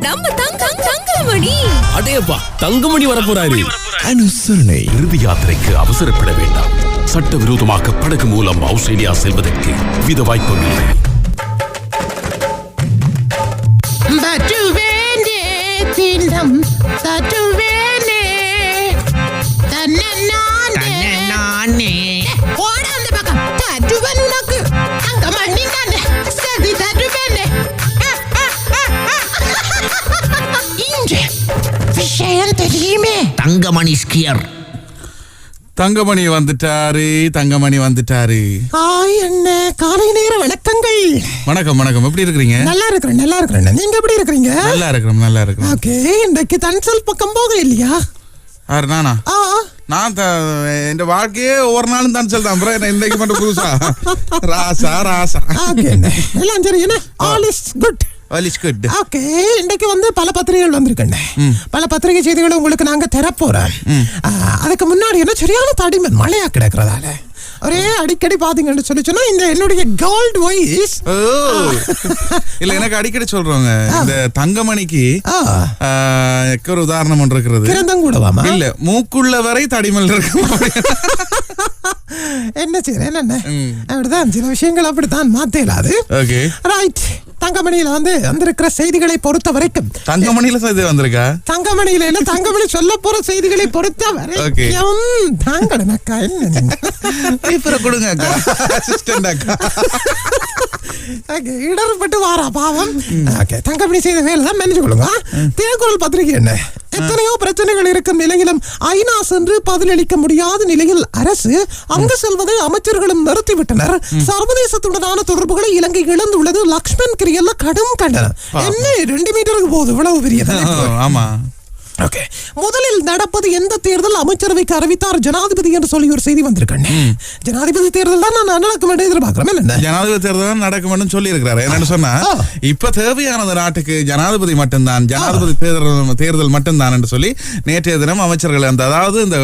நம்ம தங்க தங்கமணி. அடேப்பா தங்கமணி வரப்போறாரு. அனுசரணை இறுதி யாத்திரைக்கு அவசரப்பட வேண்டாம். சட்டவிரோதமாக படகு மூலம் ஆஸ்திரேலியா செல்வதற்கு வித தட்டுவேனே தினம் தட்டுவேனே தன்னே தங்கமணி ஸ்கியர். தங்கமணி வந்துட்டாரு தங்கமணி வந்துட்டாரு. ஆய் என்ன காலை நேர வணக்கங்கள். வணக்கம் வணக்கம். எப்படி இருக்கிறீங்க? நல்லா இருக்கிறேன் நல்லா இருக்கிறேன் நீங்க எப்படி இருக்கிறீங்க? நல்லா இருக்கிறோம் நல்லா இருக்கிறோம். ஓகே இன்றைக்கு தன்சல் பக்கம் போக இல்லையா? யாரு நானா? ஆ நான் என் வாழ்க்கையே ஒவ்வொரு நாளும் தான் சொல்றேன். என்ன இன்னைக்கு மட்டும் புதுசா? ராசா ராசா. ஓகே எல்லாம் சரி என்ன? ஆல் இஸ் குட் வலிஸ் குட் ஓகே இன்னைக்கு வந்து பல பத்திரிகைகள் வந்திருக்கண்ணே. பல பத்திரிகை செய்திகளை உங்களுக்கு நாங்க தரப்போறோம். அதுக்கு முன்னாடி என்ன சரியான தடிமன் மழையா கிடக்குறதால? ஒரே அடிக்கடி பாத்தீங்கன்னு சொல்லி சொன்னா இந்த என்னுடைய கோல்ட் வாய்ஸ் இல்ல எனக்கு அடிக்கடி சொல்றவங்க இந்த தங்கமணிக்கு ஒரு உதாரணம் ஒன்று இருக்கிறது. கிரந்தம் கூடவாமா? இல்ல மூக்குள்ள வரை தடிமல் இருக்கும் என்ன செய்யறேன் என்ன அப்படிதான் சில விஷயங்கள் அப்படித்தான் மாத்தலாது. ஓகே ரைட் தங்கமணியில வந்து வந்திருக்கிற செய்திகளை பொறுத்த வரைக்கும். தங்கமணியில இது வந்திருக்கா? தங்கமணியில இல்ல தங்கமணி சொல்ல போற செய்திகளை பொறுத்த. வரைக்கும் தாங்கடனக்கா என்ன? பேப்பரை கொடுங்க அக்கா. அசிஸ்டன்ட் அக்கா. இடர்பட்டு வாரா பாவம். ஓகே தங்கமணி செய்த வேலை தான் நினைச்சு கொள்ளுங்க தினக்குரல் பத்திரிகை என்ன? எத்தனையோ பிரச்சனைகள் இருக்கும் நிலையிலும் ஐநா சென்று பதிலளிக்க முடியாத நிலையில் அரசு அங்கு செல்வதை அமைச்சர்களும் நிறுத்திவிட்டனர். சர்வதேசத்துடனான தொடர்புகளை இலங்கை இழந்துள்ளது லக்ஷ்மண் கிரியல்ல கடும் கண்டனம். என்ன ரெண்டு மீட்டருக்கு போகுது இவ்வளவு பெரியது ஆமா. ஓகே முதலில் நடப்பது எந்த தேர்தல்? அமைச்சரவைக்கு அறிவித்தார் ஜனாதிபதி என்று சொல்லி ஒரு செய்தி வந்திருக்கேன் ஜனாதிபதி தேர்தல் தான் நான் நடக்கும் என்று எதிர்பார்க்கிறேன் என்ன ஜனாதிபதி தேர்தல் நடக்கும்னு சொல்லி இருக்கிறாரு என்னன்னு சொன்னா. இப்ப தேவையானது நாட்டுக்கு ஜனாதிபதி மட்டும்தான் ஜனாதிபதி தேர்தல் தேர்தல் மட்டும்தான் என்று சொல்லி நேற்றைய தினம் அமைச்சர்கள் அந்த அதாவது இந்த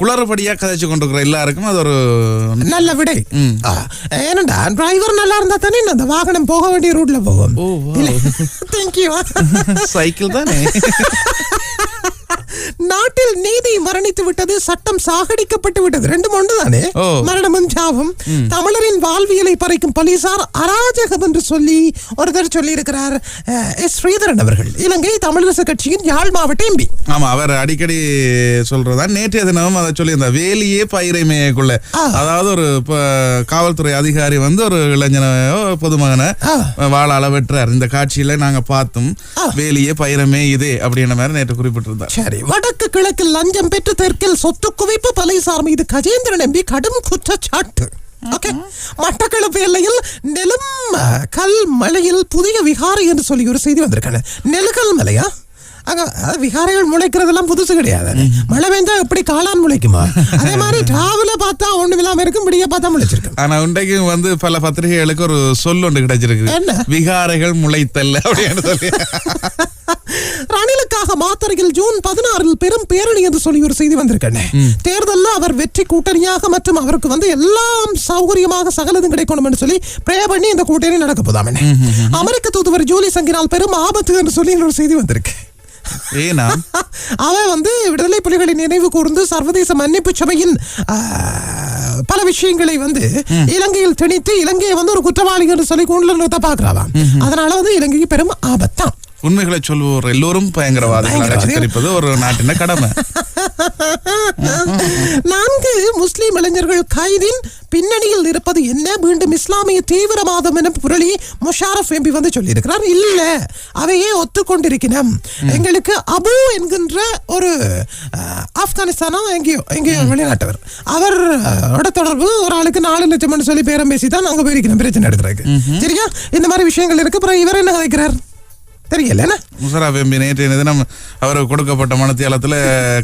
குளறுபடியா கதைச்சு கொண்டிருக்கிற எல்லாருக்கும் அது ஒரு நல்ல விடை. ஏனண்டா டிரைவர் நல்லா இருந்தா தானே அந்த வாகனம் போக வேண்டிய ரூட்ல போகும் தேங்க்யூ சைக்கிள் தானே? நாட்டில் நீதி மரணித்து விட்டது சட்டம் சாகடிக்கப்பட்டு விட்டது. ரெண்டு ஒன்று தானே ஓ. மரணமும் சாவும் தமிழரின் வாழ்வியலை பறிக்கும் போலீசார் அராஜகம் என்று சொல்லி ஒருத்தர் சொல்லி இருக்கிறார் எஸ் ஸ்ரீதரன் அவர்கள். இலங்கை தமிழரசு கட்சியின் யாழ் மாவட்ட எம்பி. ஆமா அவர் அடிக்கடி சொல்றதா? நேற்றைய தினமும் அதை சொல்லி இந்த வேலியே பயிரை மேயக்குள்ள. அதாவது ஒரு காவல்துறை அதிகாரி வந்து ஒரு இளைஞனையோ பொதுமகனை. வாழால வெட்டுறார். இந்த காட்சியில நாங்க பார்த்தோம். வேலியே பயிரமே இதே அப்படின்ற மாதிரி நேற்று குறிப்பிட்டிருந்தார். சரி வடக்கு கிழக்கில் லஞ்சம் பெற்று தெற்கில் சொத்து குவிப்பு போலீசார் மீது கஜேந்திரன் எம்பி கடும் குற்றச்சாட்டு. ஓகே மட்டக்களப்பு எல்லையில் நெலும் கல் மலையில் புதிய விகாரை என்று சொல்லி ஒரு செய்தி வந்திருக்காங்க நெலுகல் மலையா? அங்க விகாரைகள் முளைக்கிறதெல்லாம் புதுசு கிடையாது. மழை பெஞ்சா எப்படி காளான் முளைக்குமா? அதே மாதிரி டிராவல பார்த்தா ஒண்ணு இல்லாம இருக்கும் விடிய பார்த்தா முளைச்சிருக்கு ஆனா இன்றைக்கு வந்து பல பத்திரிகைகளுக்கு ஒரு சொல் ஒன்று என்ன? கிடைச்சிருக்கு விகாரைகள் முளைத்தல்ல அப்படின்னு சொல்லி. ரணிலுக்காக மாத்தறையில் ஜூன் பதினாறில் பெரும் பேரணி என்று சொல்லி ஒரு செய்தி வந்திருக்கேன் தேர்தல்ல அவர் வெற்றி கூட்டணியாக மற்றும் அவருக்கு வந்து எல்லாம் சௌகரியமாக சகலதும் கிடைக்கணும் என்று சொல்லி ப்ரே பண்ணி இந்த கூட்டணி நடக்க போதாம் அமெரிக்க தூதுவர் ஜூலி சங்கினால் பெரும் ஆபத்து என்று சொல்லி ஒரு செய்தி வந்திருக்கு. அவன் வந்து விடுதலை புலிகளின் நினைவு கூர்ந்து சர்வதேச மன்னிப்பு சபையின் பல விஷயங்களை வந்து இலங்கையில் திணித்து இலங்கையை வந்து ஒரு குற்றவாளி என்று சொல்லி கூண்டில் நிறுத்த பாக்குறாவாம் அதனால வந்து இலங்கைக்கு பெரும் ஆபத்தான். உண்மைகளை சொல்லுவோர் எல்லோரும் பயங்கரவாதிகள். சித்தரிப்பது ஒரு நாட்டின கடமை. நான்கு முஸ்லிம் இளைஞர்கள் கைதின் பின்னணியில் இருப்பது என்ன? மீண்டும் இஸ்லாமிய தீவிரவாதம் என புரளி முஷாரப் எம்பி வந்து சொல்லியிருக்கிறார். இல்ல அவையே ஒத்துக்கொண்டிருக்கிறோம் எங்களுக்கு அபு என்கின்ற ஒரு ஆப்கானிஸ்தானோ எங்கேயோ எங்கேயோ வெளிநாட்டவர். அவர் தொடர்பு ஒரு ஆளுக்கு நாலு லட்சம்னு சொல்லி பேரம் பேசி தான் அங்க போயிருக்கிறோம் பிரச்சனை எடுக்கிறதுக்கு சரியா? இந்த மாதிரி விஷயங்கள் இருக்கு. அப்புறம் இவர் என்ன கதைக்கிறார் தெரியல முஷரப் எம்பி நேற்றைய தினம் அவர் கொடுக்கப்பட்ட மனத்தியாலத்துல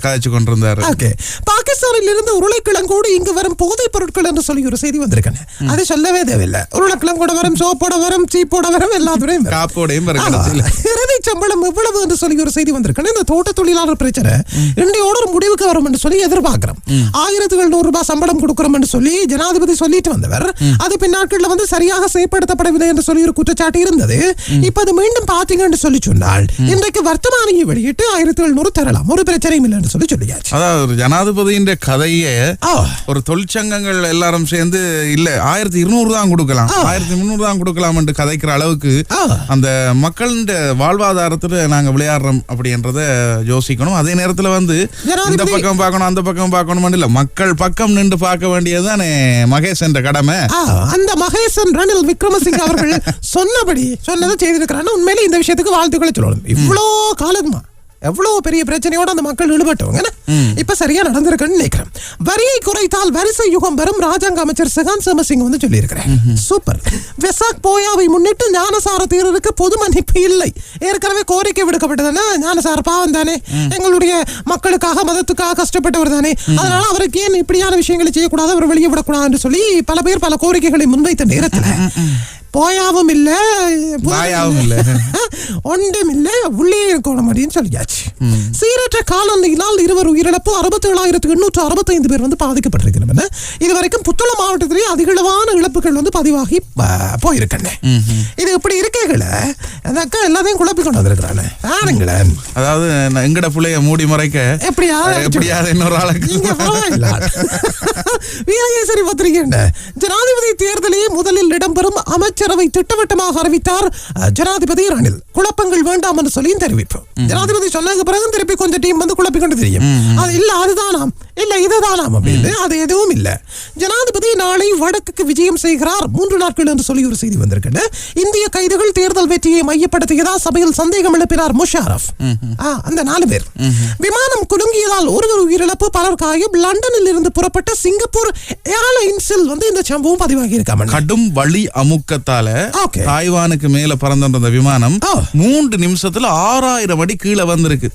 காய்ச்சி கொண்டிருந்தாரு. ஓகே. பாகிஸ்தானில் இருந்து உருளைக்கிழங்கோடு இங்கு வரும் போதைப் பொருட்கள் என்று சொல்லி ஒரு செய்தி வந்திருக்கேன் அது சொல்லவே தேவையில்லை. உருளைக்கிழங்கோட வரும் சோப்போட வரும் சீப்போட வரும் எல்லாத்துடையும். காப்போடையும் இறுதி சம்பளம் எவ்வளவு என்று சொல்லி ஒரு செய்தி வந்திருக்கேன் இந்த தோட்ட தொழிலாளர் பிரச்சனை இன்றையோட ஒரு முடிவுக்கு வரும் என்று சொல்லி எதிர்பார்க்கிறோம். ஆயிரத்தி எழுநூறு ரூபாய் சம்பளம் கொடுக்கிறோம் என்று சொல்லி ஜனாதிபதி சொல்லிட்டு வந்தவர். அது பின்னாட்கள்ல வந்து சரியாக செயற்படுத்தப்படவில்லை என்று சொல்லி ஒரு குற்றச்சாட்டு இருந்தது. இப்ப அது மீண்டும் பாத்தீங்கன்னு என்று சொல்லி சொன்னால் இன்றைக்கு வர்த்தமானியை வெளியிட்டு ஆயிரத்தி எழுநூறு தரலாம். ஒரு பிரச்சனையும் இல்லை என்று சொல்லி சொல்லியாச்சு. அதாவது ஒரு ஜனாதிபதியின் கதையே. ஒரு தொழிற்சங்கங்கள் எல்லாரும் சேர்ந்து இல்ல ஆயிரத்தி இருநூறு தான் கொடுக்கலாம். ஆயிரத்தி முந்நூறு தான் கொடுக்கலாம் என்று கதைக்கிற அளவுக்கு. அந்த மக்களின் வாழ்வாதாரத்துல நாங்க விளையாடுறோம் அப்படின்றத யோசிக்கணும். அதே நேரத்துல வந்து இந்த பக்கம் பார்க்கணும் அந்த பக்கம் பார்க்கணும் இல்ல மக்கள் பக்கம் நின்று பார்க்க வேண்டியதுதானே மகேஷ் என்ற கடமை. அந்த மகேசன் ரணில் விக்ரமசிங்க அவர்கள் சொன்னபடி சொன்னதை செய்திருக்கிறான்னு உண்மையிலே இந்த விஷயத்துக்கு வாழ்த்துக்களை சொல்லணும். இவ்வளோ காலமா எவ்வளவு பெரிய பிரச்சனையோட அந்த மக்கள் ஈடுபட்டவங்க? இப்ப சரியா நடந்திருக்குன்னு நினைக்கிறேன். வரியை குறைத்தால் வரிசை யுகம் வரும் ராஜாங்க அமைச்சர் சிகாந்த் சமசிங் வந்து சொல்லியிருக்கிறேன் சூப்பர். வெசாக் போயாவை முன்னிட்டு ஞானசார தேரருக்கு பொது மன்னிப்பு இல்லை. ஏற்கனவே கோரிக்கை விடுக்கப்பட்டதுன்னா ஞானசார பாவம் தானே. எங்களுடைய மக்களுக்காக மதத்துக்காக கஷ்டப்பட்டவர் தானே. அதனால அவருக்கு ஏன் இப்படியான விஷயங்களை செய்யக்கூடாது அவர் வெளியே விடக்கூடாதுன்னு சொல்லி பல பேர் பல கோரிக்கைகளை முன்வைத்த நேரத்துல போயாவும் இல்ல வாயாவும் இல்ல. ஒன்றும் இல்ல உள்ளே இருக்கணும் அப்படின்னு சொல்லியாச்சு. சீரற்ற காலநிலையினால் இருவர் உயிரிழப்பு அறுபத்தி ஏழாயிரத்து எண்ணூற்று அறுபத்தைந்து பேர் வந்து பாதிக்கப்பட்டிருக்கிறாங்க இதுவரைக்கும் புத்தள மாவட்டத்திலே அதிகளவான இழப்புகள் வந்து பதிவாகி போயிருக்கண்ணே இது இப்படி இருக்கேங்கள அந்த அக்கா எல்லாத்தையும் குழப்பி கொண்டு வந்திருக்கிறானே ஆனுங்களேன் அதாவது எங்கட புள்ளைய மூடி மறைக்க எப்படியாவது எப்படியாவது இன்னொரு ஆளுக்கு வீரகேசரி பத்திரிகை ஜனாதிபதி தேர்தலே முதலில் இடம்பெறும் அமைச்சரவை திட்டவட்டமாக அறிவித்தார் ஜனாதிபதி ரணில். குழப்பங்கள் வேண்டாம் என்று சொல்லியும் தெரிவிப்பு ஜனாதிபதி சொன்னதுக்கு பிறகு திருப்பி கொஞ்சம் டீம் வந்து குழப்பிக் கொண்டு தெரியும் அது இல்ல அதுதானாம். இல்ல இதுதானாம் அப்படின்னு அது எதுவும் இல்ல. ஜனாதிபதி நாளை வடக்குக்கு விஜயம் செய்கிறார். மூன்று நாட்கள் என்று சொல்லி ஒரு செய்தி வந்திருக்கு இந்திய கைதுகள் தேர்தல் வெற்றியை மையப்படுத்தியதா சபையில் சந்தேகம் எழுப்பினார் முஷாரப் அந்த நாலு பேர். விமானம் குலுங்கியதால் ஒருவர் உயிரிழப்பு பலர் காயம். லண்டனில் இருந்து புறப்பட்ட சிங்கப்பூர் ஏர்லைன்ஸில் வந்து இந்த சம்பவம் பதிவாகி இருக்காம கடும் வழி அமுக்கத்தால. தாய்வானுக்கு மேல பறந்து விமானம் ஆ. மூன்று நிமிஷத்துல ஆறாயிரம் அடி கீழே வந்திருக்கு.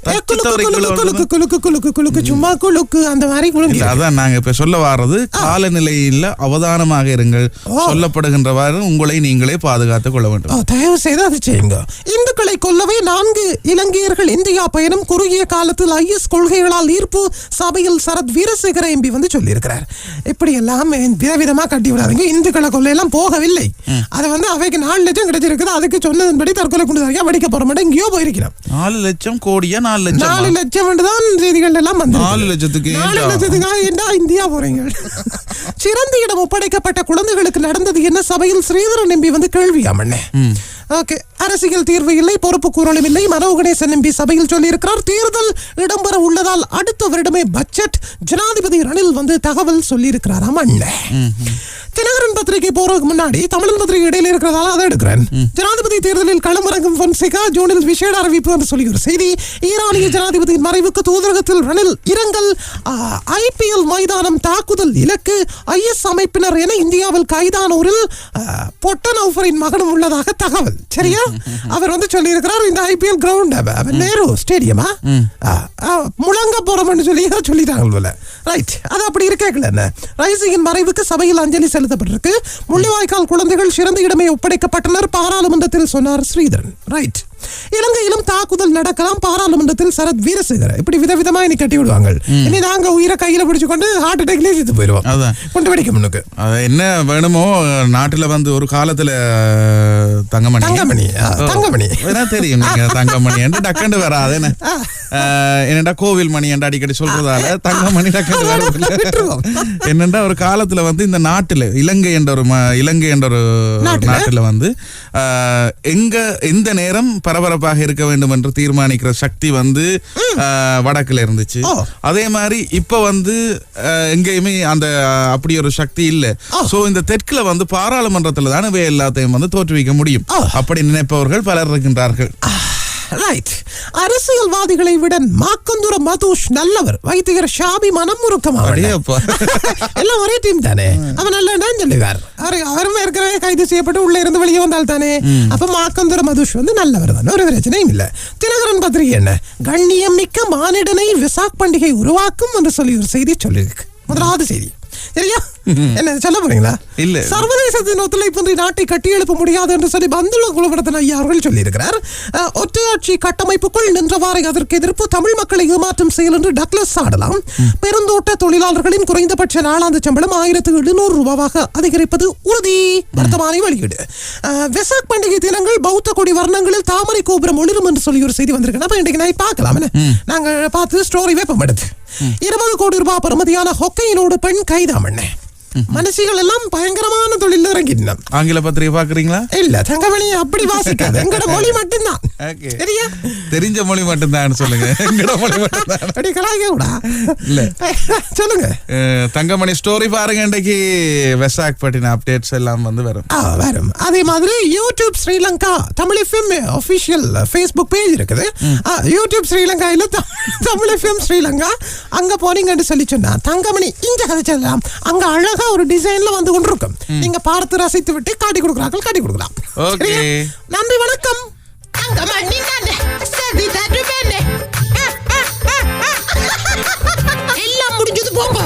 சும்மா குலுக்கு அந்த மாதிரி அதான் நாங்க இப்ப சொல்ல வர்றது காலநிலையில அவதானமாக இருங்கள். சொல்லப்படுகின்றவாறு உங்களை நீங்களே பாதுகாத்துக் கொள்ள வேண்டும். தயவு செய்து அதை செய்யுங்க. இந்துக்களை கொல்லவே நான்கு இலங்கையர்கள் இந்தியா பயணம் குறுகிய காலத்தில் ஐஎஸ் கொள்கைகளால் ஈர்ப்பு சபையில் சரத் வீரசேகர எம்பி வந்து சொல்லியிருக்கிறார். இப்படி எல்லாம் விதவிதமா கட்டி விடாதீங்க. இந்துக்களை கொள்ளையெல்லாம் போகவில்லை. அது வந்து அவைக்கு நாலு லட்சம் கிடைச்சிருக்குது. அதுக்கு சொன்னதன்படி தற்கொலை குண்டுதாரியா வெடிக்க போற மாட்டேன் எங்கேயோ போயிருக்கிறோம் நாலு லட்சம் கோடியா நாலு நாலு லட்சம் லட்சம் தான் செய்திகள் எல்லாம் வந்து நாலு லட்சத்துக்கு நாலு? லட்சத்துக்காக ஏன்டா இந்தியா போறீங்க? சிறந்த இடம் ஒப்படைக்கப்பட்ட குழந்தைகளுக்கு நடந்தது என்ன? சபையில் ஸ்ரீதரன் எம்பி வந்து கேள்வியாமண்ணே ஓகே. அரசியல் தீர்வு இல்லை பொறுப்பு கூறலும் இல்லை. மனோ கணேசன் எம்பி சபையில் சொல்லியிருக்கிறார் தேர்தல் இடம்பெற உள்ளதால் அடுத்த வருடமே பட்ஜெட். ஜனாதிபதி ரணில் வந்து தகவல் சொல்லியிருக்கிறாராம் அண்ணே தினகரன் பத்திரிகை போறதுக்கு முன்னாடி தமிழன் பத்திரிகை இடையில இருக்கிறதால அதை எடுக்கிறேன். ஜனாதிபதி தேர்தலில் களமிறங்கும் பொன்சேகா ஜூனில் விசேட அறிவிப்பு என்று சொல்லி ஒரு செய்தி ஈரானிய ஜனாதிபதியின் மறைவுக்கு தூதரகத்தில் ரணில் இரங்கல் ஐபிஎல் மைதானம் தாக்குதல் இலக்கு ஐஎஸ் அமைப்பினர் என இந்தியாவில் கைதானூரில் பொட்டனௌஃபரின் மகனும் உள்ளதாக தகவல். சரியா? அவர் வந்து சொல்லியிருக்கிறார் இந்த ஐபிஎல் கிரவுண்ட் நேரு ஸ்டேடியமா முழங்க போறோம்னு சொல்லி சொல்லிட்டாங்க ரைட் அது அப்படி இருக்கல என்ன? ரைசிங்கின் மறைவுக்கு சபையில் அஞ்சலி செலுத்தப்பட்டிருக்கு முள்ளிவாய்க்கால் குழந்தைகள் சிறந்த இடமே ஒப்படைக்கப்பட்டனர். பாராளுமன்றத்தில் சொன்னார் ஸ்ரீதரன். ரைட் இலங்கையிலும் தாக்குதல் நடக்கலாம். பாராளுமன்றத்தில் சரத் வீரசேகர. இப்படி விதவிதமா இனி கட்டி விடுவாங்க இனி நாங்க உயிரை கையில பிடிச்சு கொண்டு ஹார்ட் அட்டாக்லேயே செத்து போயிடுவோம். கொண்டு வெடிக்க முன்னுக்கு. என்ன வேணுமோ நாட்டுல வந்து ஒரு காலத்துல தங்கமணி. தங்கமணி, தங்கமணி. என்ன தெரியும் நீங்க தங்கமணி என்று டக்கண்டு வராது. என்ன? என்னடா கோவில் மணி என்று அடிக்கடி சொல்றதால தங்கமணி டக்கண்டு வரும். என்னண்டா ஒரு காலத்துல வந்து இந்த நாட்டுல இலங்கை என்ற ஒரு இலங்கை என்ற ஒரு நாட்டுல? வந்து எங்க எந்த நேரம் பரபரப்பாக இருக்க வேண்டும் என்று தீர்மானிக்கிற சக்தி வந்து வடக்குல இருந்துச்சு. அதே மாதிரி இப்ப வந்து எங்கேயுமே அந்த அப்படி ஒரு சக்தி இல்ல. சோ இந்த தெற்குல வந்து பாராளுமன்றத்துல தானே இவை எல்லாத்தையும் வந்து தோற்றுவிக்க முடியும். அப்படி நினைப்பவர்கள் பலர் இருக்கின்றார்கள். ரைட் அரசியல்வாதிகளை விட மாக்கந்துர மதுஷ் நல்லவர். வைத்தியர் ஷாபி மனம் அடேயப்பா. எல்லாம் ஒரே டீம் தானே. அவன் நல்லதான் சொல்லுவார். அவர் அவரும் ஏற்கனவே கைது செய்யப்பட்டு உள்ள இருந்து வெளியே வந்தால் தானே. அப்ப மாக்கந்துர மதுஷ் வந்து நல்லவர் தானே. ஒரு பிரச்சனையும் இல்ல. தினகரன் பத்திரிகை என்ன? கண்ணியம் மிக்க மானிடனை விசாக் பண்டிகை உருவாக்கும் என்று சொல்லி ஒரு செய்தி சொல்லியிருக்கு. முதலாவது செய்தி. சரியா? என்ன சொல்ல போறீங்களா? இல்ல. சர்வதேசத்தின் ஒத்துழைப்பின்றி நாட்டை கட்டியெழுப்ப முடியாது என்று சொல்லி பந்துல குலவரத்தன் ஐயா அவர்கள் சொல்லியிருக்கிறார். ஒற்றையாட்சி கட்டமைப்புக்குள் நின்றவாறே அதற்கு எதிர்ப்பு தமிழ் மக்களை ஏமாற்றும் செயல் என்று டக்ளஸ் சாடலாம் பெருந்தோட்ட தொழிலாளர்களின் குறைந்தபட்ச நாளாந்த சம்பளம் ஆயிரத்து எழுநூறு ரூபாவாக அதிகரிப்பது உறுதி. வர்த்தமானி வெளியீடு. வெசாக் பண்டிகை தினங்கள் பௌத்த கொடி வர்ணங்களில் தாமரை கோபுரம் ஒளிரும் என்று சொல்லி ஒரு செய்தி வந்திருக்கு. அப்ப இன்றைக்கு நான் பார்க்கலாம். என்ன? நாங்க பார்த்து ஸ்டோரி வேப்பம் எடுத்து. இருபது கோடி ரூபாய் பெறுமதியான ஹொக்கையினோடு பெண் கைதாமண்ணே மனசுகள் எல்லாம் பயங்கரமான தொழில் இறங்கினான் ஆங்கில பத்திரிகை பாக்குறீங்களா இல்ல தங்கமணி அப்படி வாசிக்காது. எங்கட மொழி மட்டும்தான். சரியா? தெரிஞ்ச மொழி மட்டும்தான் சொல்லுங்க. எங்கட மொழி மட்டும்தான். அப்படி கலாய்க்க கூடா இல்ல. சொல்லுங்க. தங்கமணி ஸ்டோரி பாருங்க இன்றைக்கு வெசாக் பட்டின அப்டேட்ஸ் எல்லாம் வந்து வரும். வரும். அதே மாதிரி YouTube Sri Lanka Tamil FM official Facebook page இருக்குது. யூடியூப் ஸ்ரீலங்காயில த- தமிழ் எஃப்எம் ஸ்ரீலங்கா. அங்க போனீங்கன்னு சொல்லி சொன்னா தங்கமணி இங்க கதைச்சலாம் அங்க அழகா ஒரு டிசைன்ல வந்து கொண்டிருக்கும். நீங்க பார்த்து ரசித்து விட்டு காட்டி கொடுக்குறாங்க காட்டி கொடுக்கலாம்? நன்றி வணக்கம். எல்லாம் முடிஞ்சது போங்க.